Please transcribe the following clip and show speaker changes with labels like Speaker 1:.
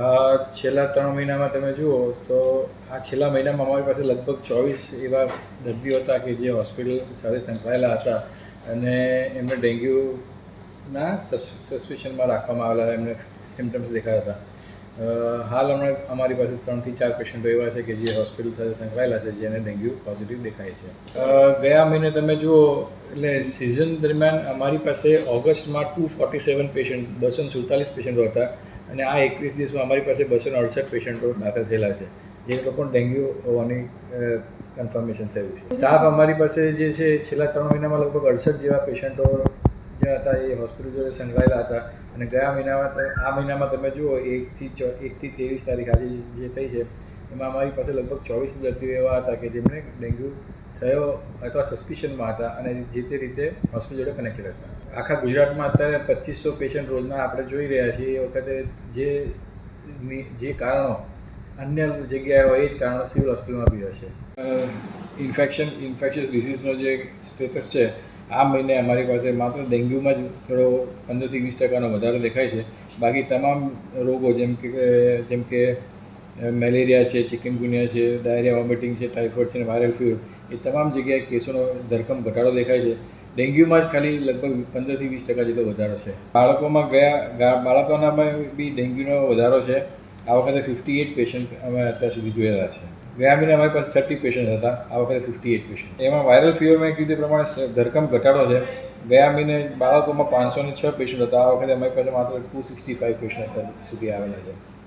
Speaker 1: છેલ્લા ત્રણ મહિનામાં તમે જુઓ તો આ છેલ્લા મહિનામાં અમારી પાસે લગભગ ચોવીસ એવા દર્દીઓ હતા કે જે હોસ્પિટલ સાથે સંકળાયેલા હતા અને એમને ડેન્ગ્યુના સસ્પિશનમાં રાખવામાં આવેલા એમને સિમ્ટમ્સ દેખાયા હતા. હાલ હમણાં અમારી પાસે ત્રણથી ચાર પેશન્ટો એવા છે કે જે હોસ્પિટલ સાથે સંકળાયેલા છે, જેને ડેન્ગ્યુ પોઝિટિવ દેખાય છે. ગયા મહિને તમે જુઓ, એટલે સિઝન દરમિયાન અમારી પાસે ઓગસ્ટમાં ટુ ફોર્ટી સેવન પેશન્ટ, બસો સુડતાલીસ પેશન્ટો હતા. અને આ એકવીસ દિવસમાં અમારી પાસે બસો અડસઠ પેશન્ટો દાખલ થયેલા છે. જે લોકો ડેન્ગ્યુ હોવાની કન્ફર્મેશન થયું છે. સ્ટાફ અમારી પાસે જે છે, છેલ્લા ત્રણ મહિનામાં લગભગ અડસઠ જેવા પેશન્ટો જે હતા, એ હોસ્પિટલ જોડે સંકળાયેલા હતા. અને ગયા મહિનામાં આ મહિનામાં તમે જુઓ, એકથી એકથી ત્રેવીસ તારીખ આજે જે થઈ છે, એમાં અમારી પાસે લગભગ ચોવીસ દર્દીઓ એવા હતા કે જેમને ડેન્ગ્યુ થયો અથવા સસ્પિશનમાં હતા અને જે તે રીતે હોસ્પિટલ જોડે કનેક્ટેડ હતા. આખા ગુજરાતમાં અત્યારે પચીસો પેશન્ટ રોજના આપણે જોઈ રહ્યા છીએ. એ વખતે જે જે કારણો, અન્ય જગ્યાએ હોય એ જ કારણો સિવિલ હોસ્પિટલમાં બી હશે. ઇન્ફેક્શન ઇન્ફેક્શિયસ ડિસીઝનો જે સ્ટેટસ છે, આ મહિને અમારી પાસે માત્ર ડેન્ગ્યુમાં જ થોડો પંદરથી વીસ ટકાનો વધારો દેખાય છે. બાકી તમામ રોગો જેમ કે જેમ કે મેલેરિયા છે, ચિકનગુનિયા છે, ડાયરિયા, વોમિટિંગ છે, ટાઇફોઇડ છે, વાયરલ ફીવર, એ તમામ જગ્યાએ કેસોનો ધરખમ ઘટાડો દેખાય છે. ડેન્ગ્યુમાં જ ખાલી લગભગ પંદરથી વીસ ટકા જેટલો વધારો છે. બાળકોમાં ગયા બાળકોનામાં બી ડેન્ગ્યુનો વધારો છે. આ વખતે ફિફ્ટી એટ પેશન્ટ અમે અત્યાર સુધી જોયેલા છે. ગયા મહિને અમારી પાસે થર્ટી પેશન્ટ હતા. આ વખતે ફિફ્ટી એટ પેશન્ટ એમાં વાયરલ ફીવરમાં કીધું એ પ્રમાણે ધરકમ ઘટાડો છે. ગયા મહિને બાળકોમાં પાંચસો ને છ પેશન્ટ હતા. આ વખતે અમારી પાસે માત્ર ટુ સિક્સટી ફાઇવ પેશન્ટ સુધી આવેલા છે.